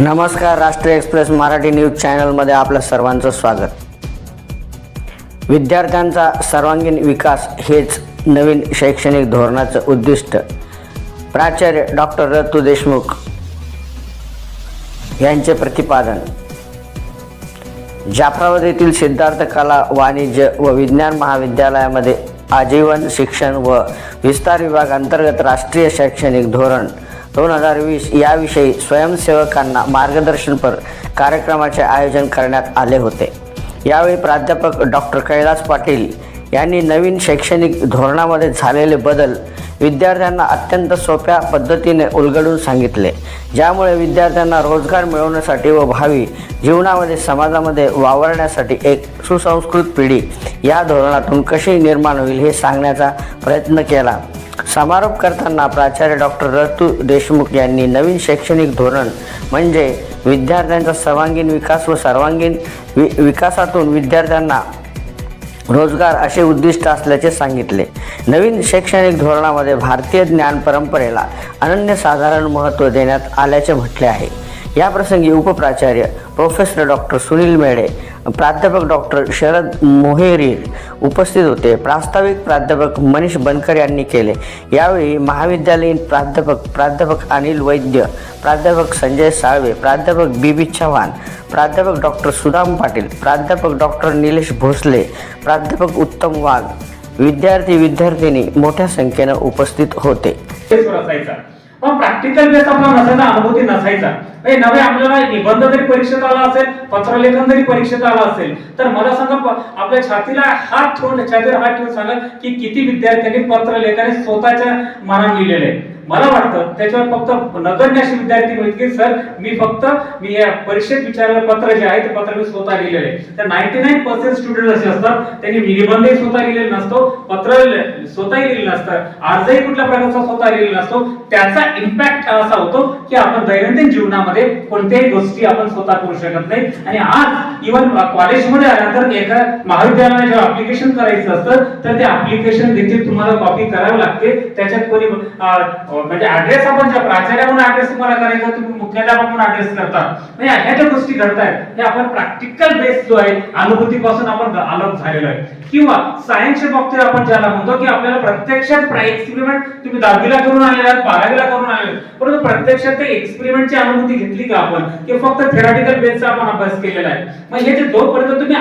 नमस्कार राष्ट्रीय express Marathi news चॅनलमध्ये आपलं सर्वांचं स्वागत. विद्यार्थ्यांचा सर्वांगीण विकास हेच नवीन शैक्षणिक धोरणाचं उद्दिष्ट प्राचार्य डॉक्टर रतू देशमुख यांचे प्रतिपादन. जाफराबाद येथील सिद्धार्थ कला वाणिज्य व विज्ञान महाविद्यालयामध्ये आजीवन शिक्षण व विस्तार विभाग अंतर्गत राष्ट्रीय शैक्षणिक धोरण दोन हजार वीस याविषयी स्वयंसेवकांना मार्गदर्शनपर कार्यक्रमाचे आयोजन करण्यात आले होते. यावेळी प्राध्यापक डॉक्टर कैलास पाटील यांनी नवीन शैक्षणिक धोरणामध्ये झालेले बदल विद्यार्थ्यांना अत्यंत सोप्या पद्धतीने उलगडून सांगितले. ज्यामुळे विद्यार्थ्यांना रोजगार मिळवण्यासाठी व भावी जीवनामध्ये समाजामध्ये वावरण्यासाठी एक सुसंस्कृत पिढी या धोरणातून कशी निर्माण होईल हे सांगण्याचा प्रयत्न केला. समारोप करताना प्राचार्य डॉक्टर रतू देशमुख यांनी नवीन शैक्षणिक धोरण म्हणजे विद्यार्थ्यांचा सर्वांगीण विकास व सर्वांगीण वि विकासातून विद्यार्थ्यांना रोजगार असे उद्दिष्ट असल्याचे सांगितले. नवीन शैक्षणिक धोरणामध्ये भारतीय ज्ञान परंपरेला अनन्यसाधारण महत्त्व देण्यात आल्याचे म्हटले आहे. याप्रसंगी उपप्राचार्य प्रोफेसर डॉक्टर सुनील मेढे प्राध्यापक डॉक्टर शरद मोहेरी उपस्थित होते. प्रास्ताविक प्राध्यापक मनीष बनकर यांनी केले. यावेळी महाविद्यालयीन प्राध्यापक प्राध्यापक अनिल वैद्य प्राध्यापक संजय साळवे प्राध्यापक बी बी चव्हाण प्राध्यापक डॉक्टर सुदाम पाटील प्राध्यापक डॉक्टर निलेश भोसले प्राध्यापक उत्तम वाघ विद्यार्थी विद्यार्थिनी मोठ्या संख्येनं उपस्थित होते. पण प्रॅक्टिकल बेस आपला नसायचा अनुभूती नसायचा म्हणजे आपल्याला निबंध जरी परीक्षेत आला असेल पत्रलेखन जरी परीक्षेत आला असेल तर मला सांगा आपल्या छातीला हात ठेवून छातीवर हात ठेवून सांगा की किती विद्यार्थ्यांनी पत्रलेखन स्वतःच्या मनात लिहिलेले आहे. मला वाटतं त्याच्यावर फक्त नगण्य असे विद्यार्थी होते सर मी फक्त मी या परीक्षेत विचारलेलं पत्र जे आहे ते पत्र मी स्वतः लिहिलेलं आहे. तर नाईन्टी नाईन पर्सेंट स्टुडंट असे असतात त्यांनी निबंधही स्वतः लिहिलेला नसतो पत्र स्वतः स्वतःही लिहिलेलं नसतं अर्जही कुठल्या प्रकारचा स्वतः लिहिलेला नसतो. त्याचा इम्पॅक्ट असा होतो की आपण दैनंदिन जीवनामध्ये कोणत्याही गोष्टी आपण स्वतः करू शकत नाही. आणि आज इव्हन कॉलेजमध्ये आल्यानंतर एका महाविद्यालयाला जेव्हा अप्लिकेशन करायचं असतं तर ते अप्लिकेशन देखील तुम्हाला कॉपी करावं लागते. त्याच्यात कोणी म्हणजे ऍड्रेस आपण ज्या प्राचार्य म्हणून ऍड्रेस तुम्हाला करायचा तुम्ही मुख्याध्यापक म्हणून ऍड्रेस करता. म्हणजे ह्या ज्या गोष्टी घडतायत हे आपण प्रॅक्टिकल बेस जो आहे अनुभूतीपासून आपण अलग झालेलो आहे. किंवा सायन्सच्या बाबतीत आपण ज्याला म्हणतो की आपल्याला प्रत्यक्षात एक्सपेरिमेंट तुम्ही दहावीला करून आलेला आहात बारावीला करून आलेले परंतु प्रत्यक्षात ते एक्सपेरिमेंटची अनुभूती घेतली का आपण? की फक्त थेरॉटिकल बेसचा आपण अभ्यास केलेला आहे. मग हे जे जोपर्यंत तुम्ही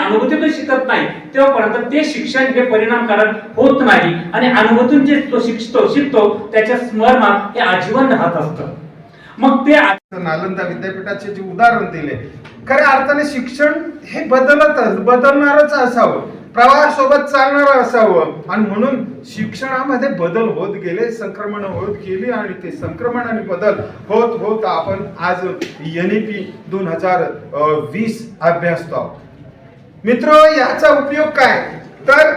शिकत नाही. तेव्हापर्यंत ते शिक्षण हे परिणामकारक होत नाही. आणि अनुभवतून जे तो शिकतो शिकतो त्याच्या स्मरणात हे आजीवन राहत असतं. मग ते नालंदा विद्यापीठाचे जे उदाहरण दिले खऱ्या अर्थाने शिक्षण हे बदलतच बदलणारच असावं. प्रवाहासोबत चालणारं असावं. आणि म्हणून शिक्षणामध्ये बदल होत गेले संक्रमण होत गेली आणि ते संक्रमण आणि बदल होत होत आपण आज एन ई पी दोन हजार वीस अभ्यासतो आहोत. मित्र याचा उपयोग काय? तर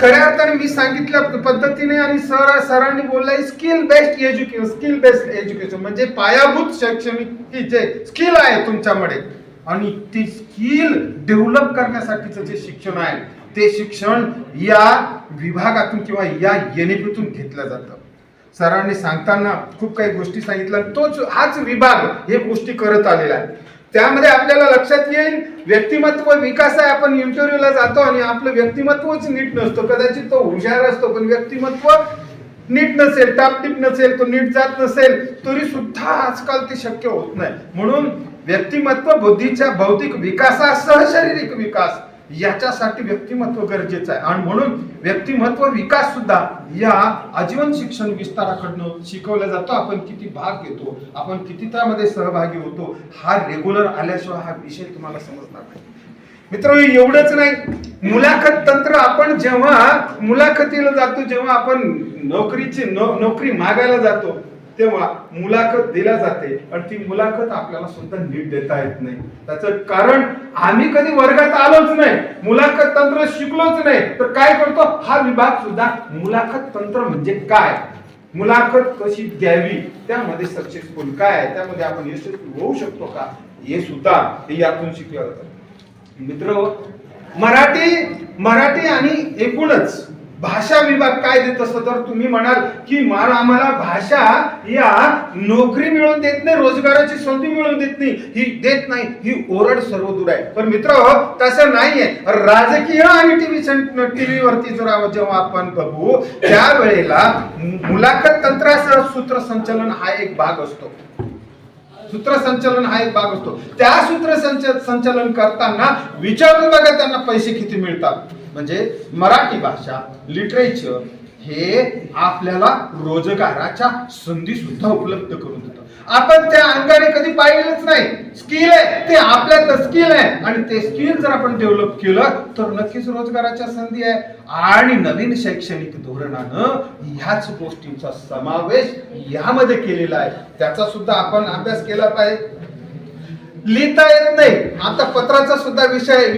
खऱ्या अर्थाने मी सांगितल्या पद्धतीने आणि सर सरांनी बोललाय skill based education skill based education म्हणजे पायाभूत शैक्षणिक जे स्किल आहे तुमच्यामध्ये आणि ती स्किल डेव्हलप करण्यासाठीचं जे शिक्षण आहे ते शिक्षण या विभागातून किंवा या एनईपीतून घेतलं जातं. सरांनी सांगताना खूप काही गोष्टी सांगितल्या आणि तोच हाच विभाग हे गोष्टी करत आलेला आहे. त्यामध्ये आपल्याला लक्षात येईल व्यक्तिमत्व विकास आहे आपण इंटरव्ह्यूला जातो आणि आपलं व्यक्तिमत्वच नीट नसतो. कदाचित तो हुशार असतो पण व्यक्तिमत्व नीट नसेल टापटीप नसेल तो नीट जात नसेल तरी सुद्धा आजकाल ते शक्य होत नाही. म्हणून व्यक्तिमत्व बुद्धीच्या भौतिक विकासासह शारीरिक विकास याच्यासाठी व्यक्तिमत्व गरजेचं आहे. आणि म्हणून व्यक्तिमत्व विकास सुद्धा या आजीवन शिक्षण विस्ताराकडनं शिकवला जातो. आपण किती भाग घेतो आपण किती त्यामध्ये सहभागी होतो हा रेग्युलर आल्याशिवाय हा विषय तुम्हाला समजणार नाही. मित्र एवढंच नाही. मुलाखत तंत्र आपण जेव्हा मुलाखतीला जातो जेव्हा आपण नोकरीची नो- नोकरी मागायला जातो तेव्हा मुलाखत दिल्या जाते आणि ती मुलाखत आपल्याला सुद्धा नीट देता येत नाही. त्याचं कारण आम्ही कधी वर्गात आलोच नाही मुलाखत तंत्र शिकलोच नाही तर काय करतो? हा विभाग सुद्धा मुलाखत तंत्र म्हणजे काय? मुलाखत कशी द्यावी त्यामध्ये सक्सेसफुल काय? आहे त्यामध्ये आपण यशस्वी होऊ शकतो का? हे सुद्धा हे यातून शिकलं जातं. मित्र मराठी मराठी आणि एकूणच भाषा विभाग काय देत असतो? तर तुम्ही म्हणाल की मला आम्हाला भाषा या नोकरी मिळवून देत नाही रोजगाराची संधी मिळवून देत नाही. ही देत नाही ही ओरड सर्व दूर आहे. पण मित्र तसं नाहीये. राजकीय आणि टीव्ही टीव्ही वरती जर जेव्हा आपण बघू त्यावेळेला मुलाखत तंत्रासह सूत्रसंचलन हा एक भाग असतो. सूत्रसंचलन हा एक भाग असतो. त्या सूत्रसंच संचलन करताना विचारून बघा त्यांना पैसे किती मिळतात. म्हणजे मराठी भाषा लिटरेचर हे आपल्याला रोजगाराच्या संधी सुद्धा उपलब्ध करून देतो. आपण त्या अंगाने कधी पाहिलेच नाही. स्किल आहे. ते आपल्यातलं स्किल आहे. आणि ते स्किल जर आपण डेव्हलप केलं तर नक्कीच रोजगाराच्या संधी आहे. आणि नवीन शैक्षणिक धोरणानं ह्याच गोष्टींचा समावेश यामध्ये केलेला आहे. त्याचा सुद्धा आपण अभ्यास केला पाहिजे. लिहिता येत नाही. आता पत्राचा सुद्धा विषय